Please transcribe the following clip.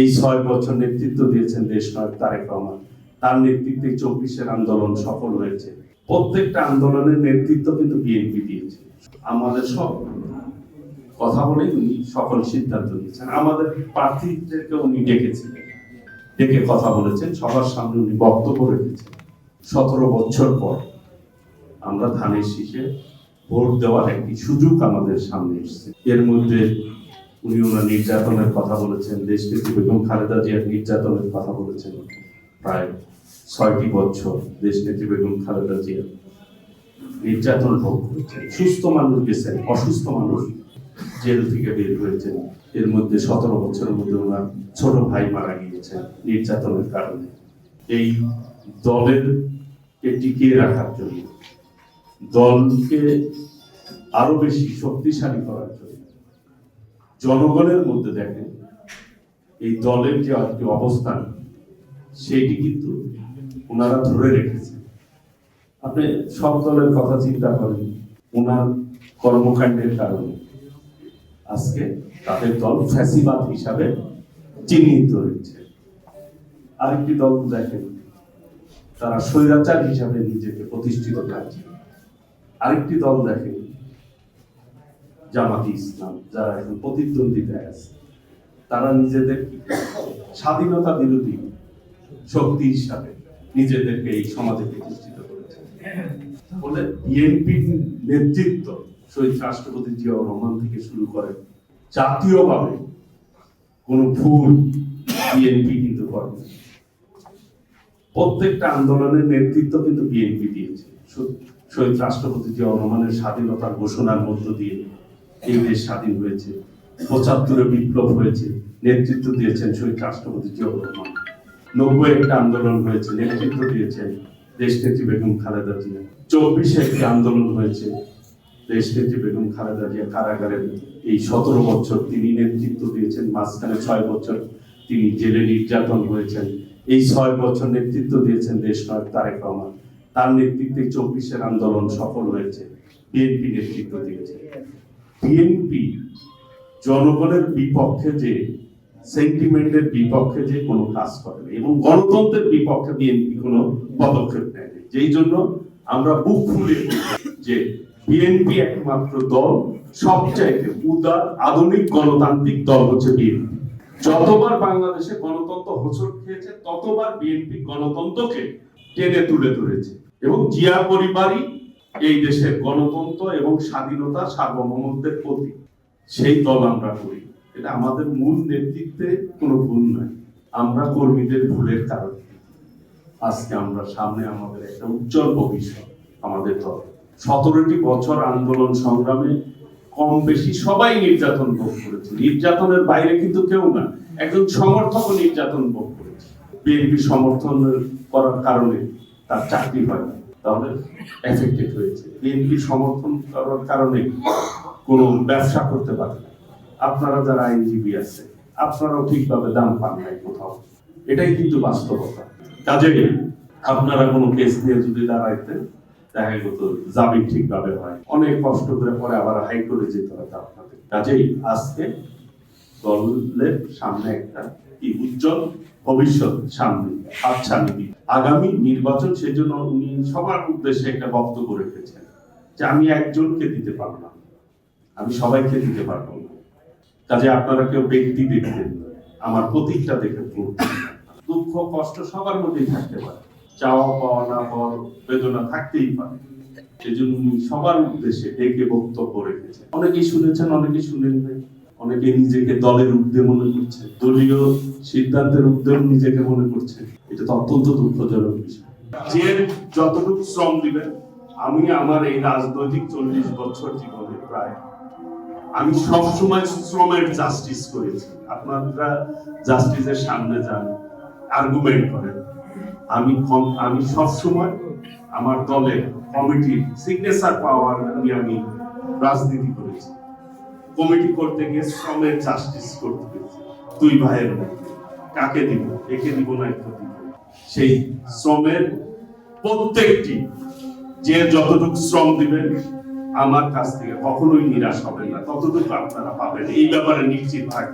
এই ছয় বছর নেতৃত্ব দিয়েছেন দেশ নায়ক তারেক রহমান। তার নেতৃত্বে চব্বিশের আন্দোলন সফল হয়েছে। প্রত্যেকটা আন্দোলনের নেতৃত্ব কিন্তু বিএনপি দিয়েছে। আমাদের সব কথা বলে উনি সকল সিদ্ধান্ত নিয়েছেন। আমাদের প্রার্থীদেরকে উনি ডেকেছিলেন ডেকে কথা বলেছেন। সবার সামনে উনি বক্তব্য রেখেছেন। সতেরো বছর পর আমরা ধানের শীষে ভোট দেওয়ার একটি সুযোগ আমাদের সামনে এসেছে। এর মধ্যে উনি ওনার নির্যাতনের কথা বলেছেন দেশনেত্রী বেগম খালেদা জিয়ার নির্যাতনের কথা বলেছেন প্রায় ছয়টি বছর দেশনেত্রী বেগম খালেদা জিয়া। নির্যাতন ভোগ করেছেন, সুস্থ মানুষ গেছেন, অসুস্থ মানুষ জেল থেকে বের হয়েছেন। এর মধ্যে সতেরো বছরের মধ্যে ওনার ছোট ভাই মারা গিয়েছেন নির্যাতনের কারণে। এই দলের টিকিয়ে রাখার জন্য, দলকে আরও বেশি শক্তিশালী করার জন্য জনগণের মধ্যে দেখেন, এই দলের যে একটি অবস্থান সেইটি কিন্তু ওনারা ধরে রেখেছে আপনি সব দলের কথা চিন্তা করেন, ওনার কর্মকাণ্ডের কারণে। আজকে তাদের দল ফ্যাসিবাদ হিসাবে চিহ্নিত হয়েছে। আরেকটি দল দেখেন, তারা স্বৈরাচার হিসাবে নিজেকে প্রতিষ্ঠিত করছে। আরেকটি দল দেখেন জামাতি ইসলাম, যারা এখন প্রতিদ্বন্দ্বিতায় আছে, তারা নিজেদের স্বাধীনতা বিরোধী শক্তি হিসাবে নিজেদেরকে এই সমাজে প্রতিষ্ঠিত করেছে। ফলে বিএনপি নেতৃত্ব শহীদ রাষ্ট্রপতি জিয়াউর রহমান থেকে শুরু করে জাতীয়ভাবে কোনো ভুল বিএনপি কিন্তু প্রত্যেকটা আন্দোলনের নেতৃত্ব কিন্তু বিএনপি দিয়েছে। শহীদ রাষ্ট্রপতি জিয়াউর রহমানের স্বাধীনতার ঘোষণার মধ্য দিয়ে এই দেশ স্বাধীন হয়েছে, পঁচাত্তরে বিপ্লব হয়েছে, নেতৃত্ব দিয়েছেন শহীদ রাষ্ট্রপতি জিয়াউর রহমান। নব্বই একটা আন্দোলন হয়েছে, নেতৃত্ব দিয়েছেন দেশনেত্রী বেগম খালেদা জিয়া। চব্বিশে একটি আন্দোলন হয়েছে, দেশনেত্রী বেগম খালেদা জিয়া কারাগারে এই সতেরো বছর তিনি নেতৃত্ব দিয়েছেন, মাঝখানে ছয় বছর তিনি জেলে নির্যাতন হয়েছেন। এই ছয় বছর নেতৃত্ব দিয়েছেন দেশ নায়ক তারেক রহমান। তার নেতৃত্বে চব্বিশের আন্দোলন সফল হয়েছে, বিএনপি নেতৃত্ব দিয়েছে। বিএনপি জনগণের বিপক্ষে যে সেন্টিমেন্টের বিপক্ষে যে কোনো কাজ করেনি এবং গণতন্ত্রের বিপক্ষে বিএনপি কোনো পদক্ষেপ নেয়নি যেই জন্য আমরা বুক ফুলে যে বিএনপি একমাত্র দল, সবচাইতে উদার আধুনিক গণতান্ত্রিক দল হচ্ছে বিএনপি যতবার বাংলাদেশে গণতন্ত্র হোঁচট খেয়েছে, ততবার বিএনপি গণতন্ত্রকে টেনে তুলে ধরেছে। এবং জিয়া পরিবারই এই দেশের গণতন্ত্র এবং স্বাধীনতা সার্বভৌমত্বের প্রতীক। সেই দল আমরা করি। এটা আমাদের মূল নেতৃত্বে কোনো ভুল নয় আমরা কর্মীদের ভুলের কারণে। আজকে আমরা সামনে আমাদের একটা উজ্জ্বল ভবিষ্যৎ আমাদের দল। সতেরোটি বছর আন্দোলন সংগ্রামে কম বেশি সবাই নির্যাতন ভোগ করেছে। নির্যাতনের বাইরে কিন্তু কেউ না। একজন সমর্থক নির্যাতন ভোগ করেছে। বিএনপি সমর্থন করার কারণে তার চাকরি হয় না। তাহলে এফেক্টেড হয়েছে। সমর্থন করার কারণে কোনো ব্যবসা করতে পারে না। আপনারা যারা আইনজীবী আছে আপনারাও ঠিকভাবে দাম পান নাই কোথাও। এটাই কিন্তু বাস্তবতা। কাজে আপনারা কোনো কেস নিয়ে যদি দাঁড়াইতেন, দেখা যেত জামিন ঠিকভাবে হয়। অনেক কষ্ট করে পরে আবার হাইকোর্টে যেতে হতো আপনাদের কাজেই আজকে দলের সামনে একটা কি উজ্জ্বল ভবিষ্যৎ হাতছানি দিন। আগামী নির্বাচন সেজন্য উনি সবার উদ্দেশ্যে একটা বক্তব্য রেখেছেন যে আমি একজনকে দিতে পারব না। আমি সবাইকে দিতে পারব না। কাজে আপনারা কেউ ব্যক্তি দেখবেন। আমার প্রতীকটা দেখে দুঃখ, কষ্ট সবার মধ্যেই থাকতে পারে। চাওয়া, পাওয়া না পাওয়ার বেদনা থাকতেই পারে। সেজন্য উনি সবার উদ্দেশ্যে ডেকে বক্তব্য রেখেছেন। অনেকেই শুনেছেন, অনেকেই শুনেন নাই অনেকে নিজেকে দলের ঊর্ধ্বে মনে করছে, দলীয় সিদ্ধান্তের ঊর্ধ্বেও নিজেকে মনে করছে। এটা তো অত্যন্ত দুঃখজনক বিষয়। যে যতটুকু শ্রম দিবেন, আমি আমার এই রাজনৈতিক চল্লিশ বছর জীবনে প্রায়, আমি সবসময় শ্রমের জাস্টিস করেছি। আপনারা জাস্টিসের সামনে যান আর্গুমেন্ট করেন। আমি আমি সবসময় আমার দলের কমিটির সিগনেচার পাওয়ার নিয়ে আমি রাজনীতি করেছি। কমিটি করতে গিয়ে শ্রমের জাস্টিস করতে দুই ভাইয়ের মধ্যে। কাকে দিব? একে দিব না একে দিব? সেই শ্রমের প্রত্যেকটি যে যতটুকু শ্রম দিবেন, আমার কাছ থেকে কখনোই নিরাশ হবেন না। ততটুকু আপনারা পাবেন। এই ব্যাপারে নিশ্চিত পারেন